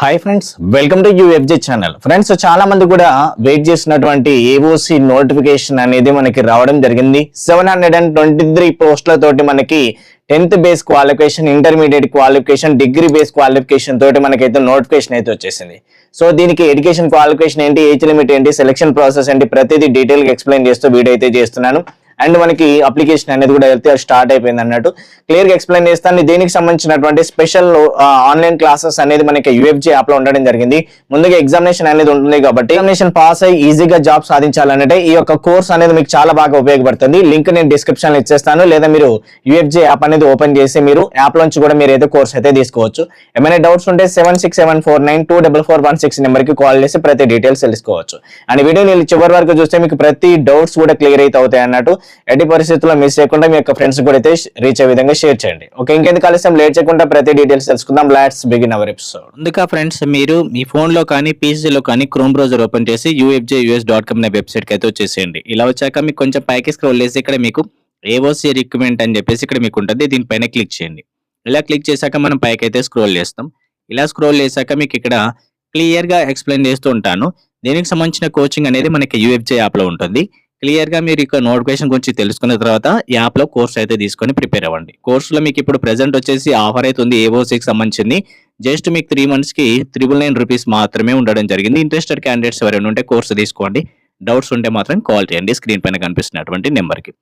Hi friends welcome to UFJ channel friends చాలా మంది కూడా వెయిట్ చేసినటువంటి ఏఓసి నోటిఫికేషన్ అనేది మనకి రావడం జరిగింది. Seven hundred and twenty three పోస్టులతోటి మనకి tenth base qualification intermediate qualification degree base qualification తోటి మనకైతే నోటిఫికేషన్ అయితే వచ్చేసింది. సో దీనికి ఎడ్యుకేషన్ క్వాలిఫికేషన్ ఏంటి ఏజ్ లిమిట్ ఏంటి సెలక్షన్ ప్రాసెస్ ఏంటి ప్రతిదీ డీటెయిల్గా ఎక్స్ప్లెయిన్ చేస్తూ వీడియో అయితే చేస్తున్నాను. అండ్ మనకి అప్లికేషన్ అనేది కూడా అయితే స్టార్ట్ అయిపోయింది అన్నట్టు. క్లియర్గా ఎక్స్ప్లెయిన్ చేస్తాను. దీనికి సంబంధించినటువంటి స్పెషల్ ఆన్లైన్ క్లాసెస్ అనేది మనకి యూఎఫ్జే యాప్లో ఉండడం జరిగింది. ముందుగా ఎగ్జామినేషన్ అనేది ఉంటుంది కాబట్టి ఎగ్జామినేషన్ పాస్ అయ్యి ఈజీగా జాబ్ సాధించాలంటే ఈ యొక్క కోర్స్ అనేది మీకు చాలా బాగా ఉపయోగపడుతుంది. లింక్ నేను డిస్క్రిప్షన్లో ఇచ్చేస్తాను. లేదా మీరు యూఎఫ్జే యాప్ అనేది ఓపెన్ చేసి మీరు యాప్ నుంచి కూడా మీరు ఏదో కోర్స్ అయితే తీసుకోవచ్చు. ఏమైనా డౌట్స్ ఉంటే seven six seven four nine two double four one six నెంబర్కి కాల్ చేసి ప్రతి డీటెయిల్స్ తెలుసుకోవచ్చు. అండ్ వీడియో నేను చివరి వరకు చూస్తే మీకు ప్రతి డౌట్స్ కూడా క్లియర్ అయితే అవుతాయి అన్నట్టు. ఎట్టి పరిస్థితుల్లో మిస్ చేయకుండా మీ యొక్క ఫ్రెండ్స్ కూడా అయితే రీచ్ అయ్యే విధంగా షేర్ చేయండి. ఓకే ఇంకెందుకు కలిసి లేట్ చేయకుండా ప్రతి డీటెయిల్స్ తెలుసుకుందాం. లాట్స్ బిగిన్ అవర్ ఎపిసోడ్ ముందుగా ఫ్రెండ్స్ మీరు మీ ఫోన్లో కానీ పీసీలో కానీ క్రోమ్ బ్రౌజర్ ఓపెన్ చేసి యూఎఫ్జే యూఎస్ డాట్ కామ్ అనే వెబ్సైట్కి అయితే వచ్చేసేయండి. ఇలా వచ్చాక మీకు కొంచెం పైకి స్క్రోల్ చేసి ఇక్కడ మీకు ఏఓసీ రిక్రూట్మెంట్ అని చెప్పేసి ఇక్కడ మీకు ఉంటుంది. దీనిపైన క్లిక్ చేయండి. ఇలా క్లిక్ చేశాక మనం పైకి అయితే స్క్రోల్ చేస్తాం. ఇలా స్క్రోల్ చేశాక మీకు ఇక్కడ క్లియర్గా ఎక్స్ప్లెయిన్ చేస్తూ ఉంటాను. దీనికి సంబంధించిన కోచింగ్ అనేది మనకి యూఎఫ్జే యాప్లో ఉంటుంది. క్లియర్గా మీరు ఇక్కడ నోటిఫికేషన్ గురించి తెలుసుకున్న తర్వాత యాప్లో కోర్స్ అయితే తీసుకొని ప్రిపేర్ అవ్వండి. కోర్సులో మీకు ఇప్పుడు ప్రెసెంట్ వచ్చేసి ఆఫర్ అయితే ఉంది ఏఓసీకి సంబంధించింది. జస్ట్ మీకు త్రీ మంత్స్కి త్రిబుల్ నైన్ రూపీస్ మాత్రమే ఉండడం జరిగింది. ఇంట్రెస్టెడ్ క్యాండిడేట్స్ ఎవరైనా ఉంటే కోర్సు తీసుకోండి. డౌట్స్ ఉంటే మాత్రం కాల్ చేయండి. స్క్రీన్ పైన కనిపిస్తున్నటువంటి నెంబర్కి.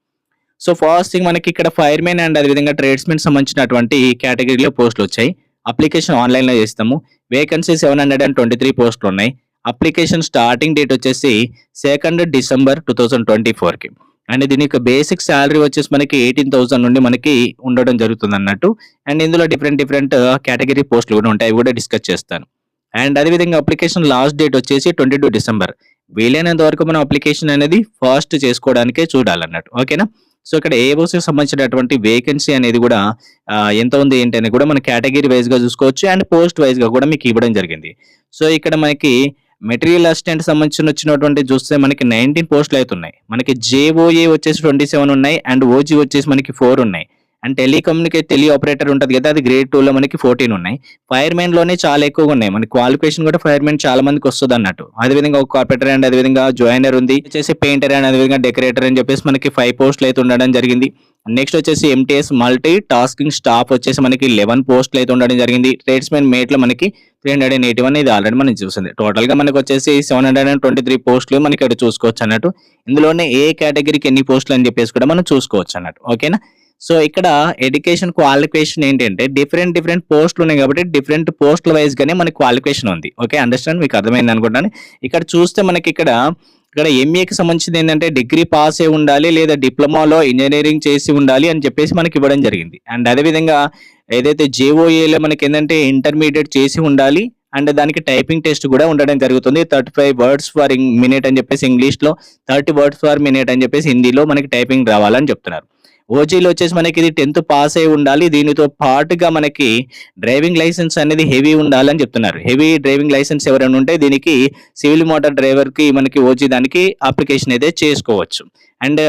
సో ఫస్ట్ థింగ్ మనకి ఇక్కడ ఫైర్మెన్ అండ్ అదేవిధంగా ట్రేడ్స్మెన్ సంబంధించినటువంటి కేటగిరీలో పోస్టులు వచ్చాయి. అప్లికేషన్ ఆన్లైన్లో చేస్తాము. Vacancy seven hundred and twenty three పోస్టులు ఉన్నాయి. అప్లికేషన్ స్టార్టింగ్ డేట్ వచ్చేసి second December two thousand twenty ఫోర్కి అండ్ దీనికి బేసిక్ శాలరీ వచ్చేసి మనకి ఎయిటీన్ థౌసండ్ నుండి మనకి ఉండడం జరుగుతుంది అన్నట్టు అండ్ ఇందులో డిఫరెంట్ డిఫరెంట్ కేటగిరీ పోస్టులు కూడా ఉంటాయి. అవి కూడా డిస్కస్ చేస్తాను. అండ్ అదేవిధంగా అప్లికేషన్ లాస్ట్ డేట్ వచ్చేసి ట్వంటీ టూ డిసెంబర్ వీలైనంత వరకు మనం అప్లికేషన్ అనేది ఫాస్ట్ చేసుకోవడానికే చూడాలన్నట్టు. ఓకేనా? సో ఇక్కడ ఏఓసీకి సంబంధించినటువంటి వేకెన్సీ అనేది కూడా ఎంత ఉంది ఏంటి అని కూడా మన కేటగిరీ వైజ్గా చూసుకోవచ్చు. అండ్ పోస్ట్ వైజ్గా కూడా మీకు ఇవ్వడం జరిగింది. సో ఇక్కడ మనకి మెటీరియల్ అసిస్టెంట్ సంబంధించిన వచ్చినటువంటి చూస్తే మనకి నైన్టీన్ పోస్టులు అయితే ఉన్నాయి. మనకి జేఓఏ వచ్చేసి ట్వంటీ సెవెన్ ఉన్నాయి అండ్ ఓజీ వచ్చేసి మనకి ఫోర్ ఉన్నాయి. అండ్ టెలికమ్యూనికేట్ టెలి ఆపరేటర్ ఉంటుంది కదా అది గ్రేడ్ టూ లో మనకి ఫోర్టీన్ ఉన్నాయి. ఫైర్మెన్లోనే చాలా ఎక్కువగా ఉన్నాయి. మనకి క్వాలిఫికేషన్ కూడా ఫైర్మెన్ చాలా మందికి వస్తుంది అన్నట్టు. అదేవిధంగా ఒక కార్పెటర్ అండ్ అదేవిధంగా జాయినర్ ఉంది. వచ్చేసి పెయింటర్ అండ్ అదేవిధంగా డెకరేటర్ అని చెప్పేసి మనకి ఫైవ్ పోస్టులు అయితే ఉండడం జరిగింది. నెక్స్ట్ వచ్చేసి ఎంటీఎస్ మల్టీ టాస్కింగ్ స్టాఫ్ వచ్చేసి మనకి లెవెన్ పోస్టులు అయితే ఉండడం జరిగింది. ట్రేడ్స్మెన్ మేట్లో మనకి three hundred and eighty one ఇది ఆల్రెడీ మనం చూసింది. టోటల్గా మనకి వచ్చేసి seven hundred and twenty three పోస్టులు మనకి ఇక్కడ చూసుకోవచ్చు అన్నట్టు. ఇందులోనే ఏ కేటగిరీకి ఎన్ని పోస్టులు అని చెప్పేసి కూడా మనం చూసుకోవచ్చు అన్నట్టు. ఓకేనా సో ఇక్కడ ఎడ్యుకేషన్ క్వాలిఫికేషన్ ఏంటంటే డిఫరెంట్ డిఫరెంట్ పోస్టులు ఉన్నాయి కాబట్టి డిఫరెంట్ పోస్టుల వైజ్ గానే మనకి క్వాలిఫికేషన్ ఉంది. ఓకే అండర్స్టాండ్ మీకు అర్థమైంది అనుకుంటాను ఇక్కడ చూస్తే మనకి ఇక్కడ ఇక్కడ ఎంఏకి సంబంధించింది ఏంటంటే డిగ్రీ పాస్ అయి ఉండాలి లేదా డిప్లొమాలో ఇంజనీరింగ్ చేసి ఉండాలి అని చెప్పేసి మనకి ఇవ్వడం జరిగింది. అండ్ అదేవిధంగా ఏదైతే జేఓఏలో మనకి ఏంటంటే ఇంటర్మీడియట్ చేసి ఉండాలి అండ్ దానికి టైపింగ్ టెస్ట్ కూడా ఉండడం జరుగుతుంది. Thirty five words for minute అని చెప్పేసి ఇంగ్లీష్లో థర్టీ వర్డ్స్ ఫర్ మినిట్ అని చెప్పేసి హిందీలో మనకి టైపింగ్ రావాలని చెప్తున్నారు. ఓజీలో వచ్చేసి మనకి ఇది టెన్త్ పాస్ అయి ఉండాలి. దీనితో పాటుగా మనకి డ్రైవింగ్ లైసెన్స్ అనేది హెవీ ఉండాలని చెప్తున్నారు. హెవీ డ్రైవింగ్ లైసెన్స్ ఎవరైనా ఉంటే దీనికి సివిల్ మోటార్ డ్రైవర్కి మనకి ఓజీ దానికి అప్లికేషన్ అయితే చేసుకోవచ్చు. అండ్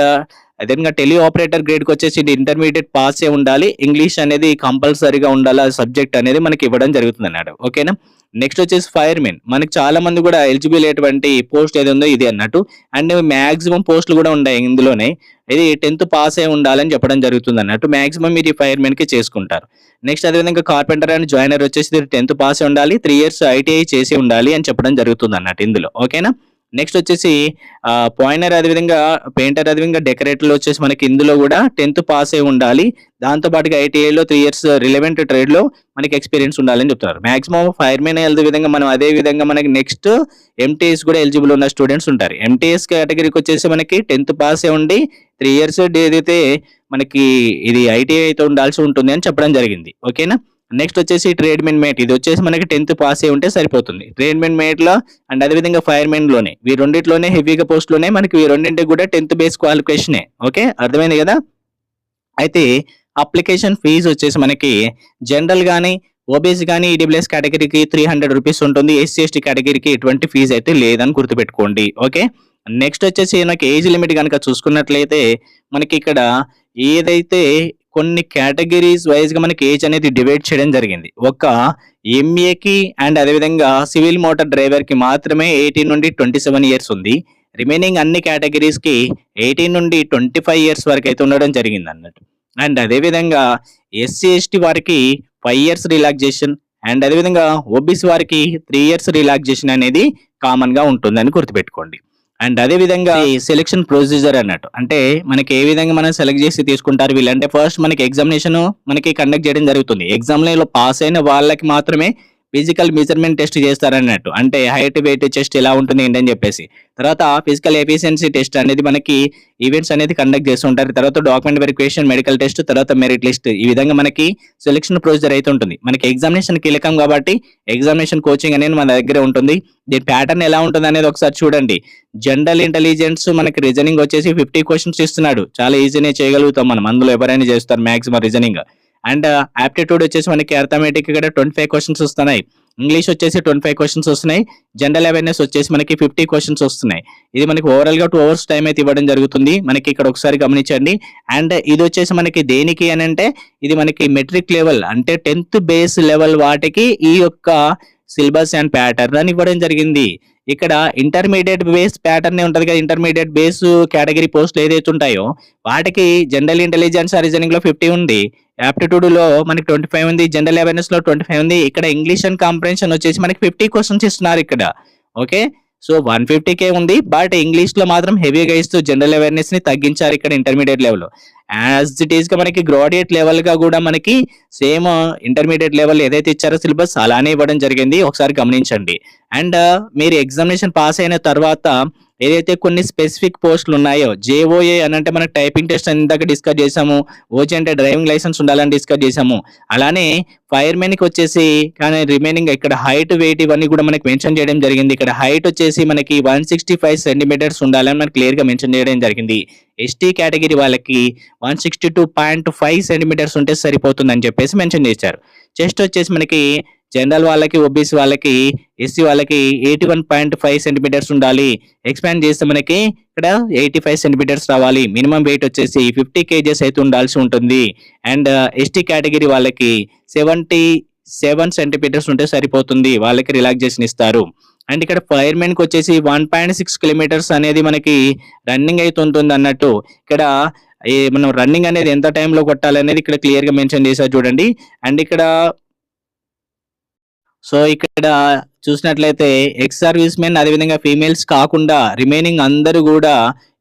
అదేవిధంగా టెలి ఆపరేటర్ గ్రేడ్కి వచ్చేసి ఇది ఇంటర్మీడియట్ పాస్ అయి ఉండాలి. ఇంగ్లీష్ అనేది కంపల్సరీగా ఉండాలి. సబ్జెక్ట్ అనేది మనకి ఇవ్వడం జరుగుతుంది అన్నాడు ఓకేనా నెక్స్ట్ వచ్చేసి ఫైర్మెన్ మనకి చాలా మంది కూడా ఎలిజిబుల్ అయ్యేటువంటి పోస్ట్ ఏది ఉందో ఇది అన్నట్టు. అండ్ మాక్సిమం పోస్టులు కూడా ఉన్నాయి ఇందులోనే. ఇది టెన్త్ పాస్ అయి ఉండాలని చెప్పడం జరుగుతుంది అన్నట్టు. మాక్సిమం మీరు ఈ ఫైర్మెన్కి చేసుకుంటారు. నెక్స్ట్ అదేవిధంగా కార్పెంటర్ అండ్ జాయినర్ వచ్చేసి టెన్త్ పాస్ ఉండాలి. త్రీ ఇయర్స్ ఐటీఐ చేసి ఉండాలి అని చెప్పడం జరుగుతుంది అన్నట్టు ఇందులో. ఓకేనా నెక్స్ట్ వచ్చేసి పాయినర్ అదేవిధంగా పెయింటర్ అదేవిధంగా డెకరేటర్లు వచ్చేసి మనకి ఇందులో కూడా టెన్త్ పాస్ అయి ఉండాలి. దాంతోపాటుగా ఐటీఐలో త్రీ ఇయర్స్ రిలవెంట్ ట్రేడ్లో మనకి ఎక్స్పీరియన్స్ ఉండాలని చెప్తున్నారు. మాక్సిమం ఫైర్మెన్ వెళ్తే విధంగా మనం అదే విధంగా మనకి నెక్స్ట్ ఎంటీఎస్ కూడా ఎలిజిబుల్ ఉన్న స్టూడెంట్స్ ఉంటారు. ఎంటీఎస్ కేటగిరీకి వచ్చేసి మనకి టెన్త్ పాస్ అయి ఉండి త్రీ ఇయర్స్ ఏదైతే మనకి ఇది ఐటీఐ అయితే ఉండాల్సి ఉంటుంది అని చెప్పడం జరిగింది. ఓకేనా నెక్స్ట్ వచ్చేసి ట్రేడ్మెన్ మేట్ ఇది వచ్చేసి మనకి టెన్త్ పాస్ అయి ఉంటే సరిపోతుంది. ట్రేడ్మెన్ మేట్లో అండ్ అదేవిధంగా ఫైర్మెన్లోనే ఈ రెండింటిలోనే హెవీగా పోస్ట్లోనే మనకి ఈ రెండింటికి కూడా టెన్త్ బేస్ క్వాలిఫికేషనే ఓకే అర్థమైంది కదా? అయితే అప్లికేషన్ ఫీజు వచ్చేసి మనకి జనరల్ కానీ ఓబీసీ కానీ ఈడబ్ల్యూఎస్ కేటగిరీకి త్రీ హండ్రెడ్ రూపీస్ ఉంటుంది. ఎస్సీ ఎస్టీ కేటగిరీకి ఎటువంటి ఫీజు అయితే లేదని గుర్తుపెట్టుకోండి. ఓకే నెక్స్ట్ వచ్చేసి నాకు ఏజ్ లిమిట్ కనుక చూసుకున్నట్లయితే మనకి ఇక్కడ ఏదైతే కొన్ని కేటగిరీస్ వైజ్గా మనకి ఏజ్ అనేది డివైడ్ చేయడం జరిగింది. ఒక ఎంఏకి అండ్ అదేవిధంగా సివిల్ మోటార్ డ్రైవర్కి మాత్రమే ఎయిటీన్ నుండి ట్వంటీ సెవెన్ ఇయర్స్ ఉంది. రిమైనింగ్ అన్ని కేటగిరీస్కి ఎయిటీన్ నుండి ట్వంటీ ఫైవ్ ఇయర్స్ వరకు అయితే ఉండడం జరిగింది అన్నట్టు. అండ్ అదేవిధంగా ఎస్సీ ఎస్టీ వారికి ఫైవ్ ఇయర్స్ రిలాక్సేషన్ అండ్ అదేవిధంగా ఓబీసీ వారికి త్రీ ఇయర్స్ రిలాక్సేషన్ అనేది కామన్గా ఉంటుందని గుర్తుపెట్టుకోండి. అండ్ అదే విధంగా ఈ సెలెక్షన్ ప్రొసీజర్ అన్నట్టు. అంటే మనకి ఏ విధంగా మనం సెలెక్ట్ చేసి తీసుకుంటారు వీళ్ళంటే ఫస్ట్ మనకి ఎగ్జామినేషన్ మనకి కండక్ట్ చేయడం జరుగుతుంది. ఎగ్జామ్లో పాస్ అయిన వాళ్ళకి మాత్రమే ఫిజికల్ మెజర్మెంట్ టెస్ట్ చేస్తారన్నట్టు. అంటే హైట్ వెయిట్ చెస్ట్ ఎలా ఉంటుంది ఏంటని చెప్పేసి. తర్వాత ఫిజికల్ ఎఫిషియన్సీ టెస్ట్ అనేది మనకి ఈవెంట్స్ అనేది కండక్ట్ చేస్తుంటారు తర్వాత డాక్యుమెంట్ వెరిఫికేషన్ మెడికల్ టెస్ట్ తర్వాత మెరిట్ లిస్ట్. ఈ విధంగా మనకి సెలెక్షన్ ప్రొసీజర్ అయితే ఉంటుంది. మనకి ఎగ్జామినేషన్ కీలకం కాబట్టి ఎగ్జామినేషన్ కోచింగ్ అనేది మన దగ్గర ఉంటుంది. దీని ప్యాటర్న్ ఎలా ఉంటుంది అనేది ఒకసారి చూడండి. జనరల్ ఇంటెలిజెన్స్ మనకి రీజనింగ్ వచ్చేసి ఫిఫ్టీ క్వశ్చన్స్ ఇస్తున్నాడు. చాలా ఈజీనే చేయగలుగుతాం మనం. అందులో ఎవరైనా చేస్తారు maximum reasoning. And uh, aptitude వచ్చేసి మనకి అర్థమెటిక్ ఇక్కడ ట్వంటీ ఫైవ్ క్వశ్చన్స్ వస్తున్నాయి. ఇంగ్లీష్ వచ్చేసి ట్వంటీ ఫైవ్ క్వశ్చన్స్ వస్తున్నాయి. జనరల్ అవేర్నెస్ వచ్చేసి మనకి ఫిఫ్టీ క్వశ్చన్స్ వస్తున్నాయి. ఇది మనకి ఓవరాల్గా టూ అవర్స్ టైం అయితే ఇవ్వడం జరుగుతుంది. మనకి ఇక్కడ ఒకసారి గమనించండి. అండ్ ఇది వచ్చేసి మనకి దేనికి అని అంటే ఇది మనకి మెట్రిక్ లెవెల్ అంటే టెన్త్ బేస్ లెవెల్ వాటికి ఈ యొక్క సిలబస్ అండ్ ప్యాటర్న్ అని ఇవ్వడం జరిగింది. ఇక్కడ ఇంటర్మీడియట్ బేస్ ప్యాటర్న్ ఉంటుంది కదా ఇంటర్మీడియట్ బేస్ కేటగిరీ పోస్టులు ఏదైతే ఉంటాయో వాటికి జనరల్ ఇంటెలిజెన్స్ రీజనింగ్లో ఫిఫ్టీ ఉంది. యాప్టిట్యూడ్లో మనకి ట్వంటీ ఫైవ్ ఉంది జనరల్ అవేర్నెస్లో ట్వంటీ ఫైవ్ ఉంది. ఇక్కడ ఇంగ్లీష్ అండ్ కాంప్రహెన్షన్ వచ్చేసి మనకి ఫిఫ్టీ క్వశ్చన్స్ ఇస్తున్నారు ఇక్కడ. ఓకే? సో వన్ ఫిఫ్టీకే ఉంది బట్ ఇంగ్లీష్లో మాత్రం హెవీగా ఇస్తూ జనరల్ అవేర్నెస్ని తగ్గించారు ఇక్కడ ఇంటర్మీడియట్ లెవెల్ యాజ్ ఇట్ ఈస్గా మనకి గ్రాడ్యుయేట్ లెవెల్గా కూడా మనకి సేమ్ ఇంటర్మీడియట్ లెవెల్ ఏదైతే ఇచ్చారో సిలబస్ అలానే ఇవ్వడం జరిగింది. ఒకసారి గమనించండి. అండ్ uh, మీరు ఎగ్జామినేషన్ పాస్ అయిన తర్వాత ఏదైతే కొన్ని స్పెసిఫిక్ పోస్టులు ఉన్నాయో జేఓఏ అని అంటే మనకు టైపింగ్ టెస్ట్ ఇందాక డిస్కస్ చేసాము ఓజీ అంటే డ్రైవింగ్ లైసెన్స్ ఉండాలని డిస్కస్ చేసాము అలానే ఫైర్మెన్కి వచ్చేసి కానీ రిమైనింగ్ ఇక్కడ హైట్ వెయిట్ ఇవన్నీ కూడా మనకి మెన్షన్ చేయడం జరిగింది. ఇక్కడ హైట్ వచ్చేసి మనకి వన్ సిక్స్టీ ఫైవ్ సెంటీమీటర్స్ ఉండాలని మనకి క్లియర్గా మెన్షన్ చేయడం జరిగింది. ఎస్టీ కేటగిరీ వాళ్ళకి one sixty two point five centimetres ఉంటే సరిపోతుందని చెప్పేసి మెన్షన్ చేశారు. చెస్ట్ వచ్చేసి మనకి జనరల్ వాళ్ళకి ఓబీసీ వాళ్ళకి ఎస్సీ వాళ్ళకి eighty one point five centimetres ఉండాలి. ఎక్స్పాండ్ చేస్తే మనకి ఇక్కడ ఎయిటీ ఫైవ్ సెంటీమీటర్స్ రావాలి. మినిమం వెయిట్ వచ్చేసి ఫిఫ్టీ కేజెస్ అయితే ఉండాల్సి ఉంటుంది. అండ్ ఎస్టీ కేటగిరీ వాళ్ళకి సెవెంటీ సెవెన్ సెంటీమీటర్స్ ఉంటే సరిపోతుంది. వాళ్ళకి రిలాక్సేషన్ ఇస్తారు. అండ్ ఇక్కడ ఫైర్మెన్కి వచ్చేసి వన్ పాయింట్ సిక్స్ కిలోమీటర్స్ అనేది మనకి రన్నింగ్ అయితే ఉంటుంది అన్నట్టు. ఇక్కడ మనం రన్నింగ్ అనేది ఎంత టైంలో కొట్టాలి అనేది ఇక్కడ క్లియర్గా మెన్షన్ చేశారు చూడండి. అండ్ ఇక్కడ సో ఇక్కడ చూసినట్లయితే ఎక్స్ సర్వీస్ మెన్ అదేవిధంగా ఫీమేల్స్ కాకుండా రిమైనింగ్ అందరూ కూడా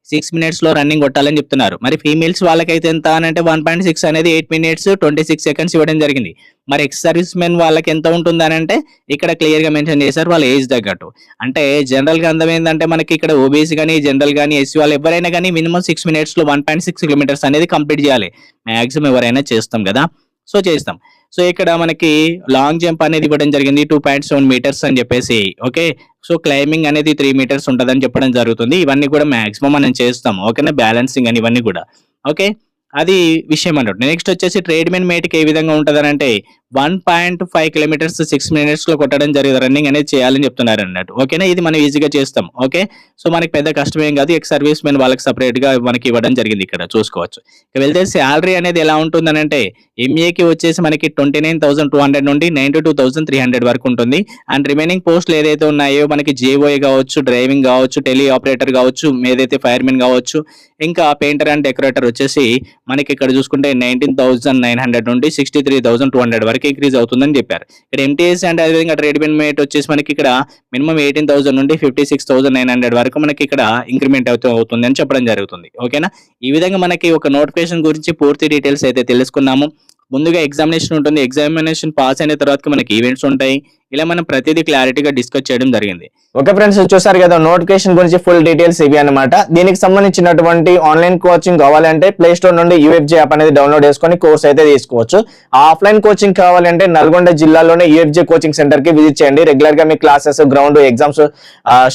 సిక్స్ మినిట్స్లో రన్నింగ్ కొట్టాలని చెప్తున్నారు. మరి ఫీమేల్స్ వాళ్ళకైతే ఎంత అని అంటే వన్ పాయింట్ సిక్స్ అనేది eight minutes twenty six seconds ఇవ్వడం జరిగింది. మరి ఎక్స్ సర్వీస్ మెన్ వాళ్ళకి ఎంత ఉంటుంది అని అంటే ఇక్కడ క్లియర్గా మెన్షన్ చేశారు వాళ్ళ ఏజ్ తగ్గట్టు. అంటే జనరల్గా అందం ఏంటంటే మనకి ఇక్కడ ఓబీసీ కానీ జనరల్ కానీ ఎస్సీ వాళ్ళు ఎవరైనా కానీ మినిమం సిక్స్ మినిట్స్లో వన్ పాయింట్ సిక్స్ కిలోమీటర్స్ అనేది కంప్లీట్ చేయాలి. మ్యాక్సిమం ఎవరైనా చేస్తాం కదా. సో చేస్తాం సో ఇక్కడ మనకి లాంగ్ జంప్ అనేది ఇవ్వడం జరిగింది టూ పాయింట్ సెవెన్ మీటర్స్ అని చెప్పేసి. ఓకే? సో క్లైంబింగ్ అనేది త్రీ మీటర్స్ ఉంటుందని చెప్పడం జరుగుతుంది. ఇవన్నీ కూడా మాక్సిమం మనం చేస్తాం. ఓకేనా? బ్యాలెన్సింగ్ అని ఇవన్నీ కూడా. ఓకే? అది విషయం అన్నట్టు. నెక్స్ట్ వచ్చేసి ట్రేడ్మెన్ మేట్కి ఏ విధంగా ఉంటుంది అంటే one point five kilometres six మినిట్స్లో కొట్టడం జరిగింది. రన్నింగ్ అనేది చేయాలని చెప్తున్నారు అన్నట్టు. ఓకేనా ఇది మనం ఈజీగా చేస్తాం. ఓకే సో మనకి పెద్ద కష్టమేం కాదు. ఎక్స్ సర్వీస్ మెన్ వాళ్ళకి సపరేట్గా మనకి ఇవ్వడం జరిగింది ఇక్కడ. చూసుకోవచ్చు. ఇక వెళ్తే శాలరీ అనేది ఎలా ఉంటుందని అంటే ఎంఏకి వచ్చేసి మనకి twenty nine thousand two hundred నుండి ninety two thousand three hundred వరకు ఉంటుంది. అండ్ రిమైనింగ్ పోస్టులు ఏదైతే ఉన్నాయో మనకి జేఓఏ కావచ్చు డ్రైవింగ్ కావచ్చు టెలి ఆపరేటర్ కావచ్చు ఏదైతే ఫైర్మెన్ కావచ్చు ఇంకా పెయింటర్ అండ్ డెకరేటర్ వచ్చేసి మనకి ఇక్కడ చూసుకుంటే నైన్టీన్ థౌసండ్ నైన్ హండ్రెడ్ నుండి sixty three thousand two hundred వరకు ఇంక్రీజ్ అవుతుందని చెప్పారు. ఇక్కడ ఎంటీఎస్ అండ్ అదేవిధంగా ట్రేడ్ మెన్ మేట్ వచ్చేసి మనకి ఇక్కడ మినిమం ఎయిటీన్ థౌసండ్ నుండి fifty six thousand nine hundred వరకు మనకి ఇక్కడ ఇంక్రిమెంట్ అవుతూ అవుతుంది అని చెప్పడం జరుగుతుంది. ఓకేనా ఈ విధంగా మనకి ఒక నోటిఫికేషన్ గురించి పూర్తి డీటెయిల్స్ అయితే తెలుసుకున్నాము. ముందుగా ఎగ్జామినేషన్ ఉంటుంది. ఎగ్జామినేషన్ పాస్ అయిన తర్వాత మనకి ఈవెంట్స్ ఉంటాయి. ఇలా మనం ప్రతిదీ క్లారిటీగా డిస్కస్ చేయడం జరిగింది. ఓకే ఫ్రెండ్స్ చూసారు కదా నోటిఫికేషన్ గురించి ఫుల్ డీటెయిల్స్ ఇవి అన్నమాట. దీనికి సంబంధించినటువంటి ఆన్లైన్ కోచింగ్ కావాలంటే ప్లే స్టోర్ నుండి యూఎఫ్జే యాప్ అనేది డౌన్లోడ్ చేసుకొని కోర్స్ అయితే తీసుకోవచ్చు. ఆఫ్లైన్ కోచింగ్ కావాలంటే నల్గొండ జిల్లాలోనే యూఎఫ్జే కోచింగ్ సెంటర్కి విజిట్ చేయండి. రెగ్యులర్గా మీ classes ground exams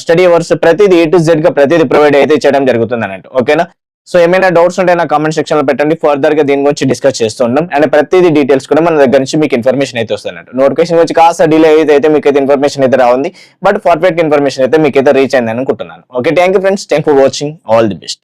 study hours ప్రతిదీ ఏ టు జెడ్గా ప్రతిదీ ప్రొవైడ్ అయితే చేయడం జరుగుతుంది అన్నట్టు ఓకేనా? సో ఏమైనా డౌట్స్ ఉంటే నా కామెంట్ సెక్షన్లో పెట్టండి. ఫర్దర్గా దీని గురించి డిస్కస్ చేస్తున్నాం అండ్ ప్రతిదీ డీటెయిల్స్ కూడా మన దగ్గర నుంచి మీకు ఇన్ఫర్మేషన్ అయితే వస్తున్నట్టు నోటిఫికేషన్ గురించి కాస్త డిలే అయితే మీకు అయితే ఇన్ఫర్మేషన్ అయితే రావుంది బట్ పర్ఫెక్ట్ ఇన్ఫర్మేషన్ అయితే మీకు అయితే రీచ్ అయింది అనుకుంటున్నాను okay thank you friends thank for watching all the best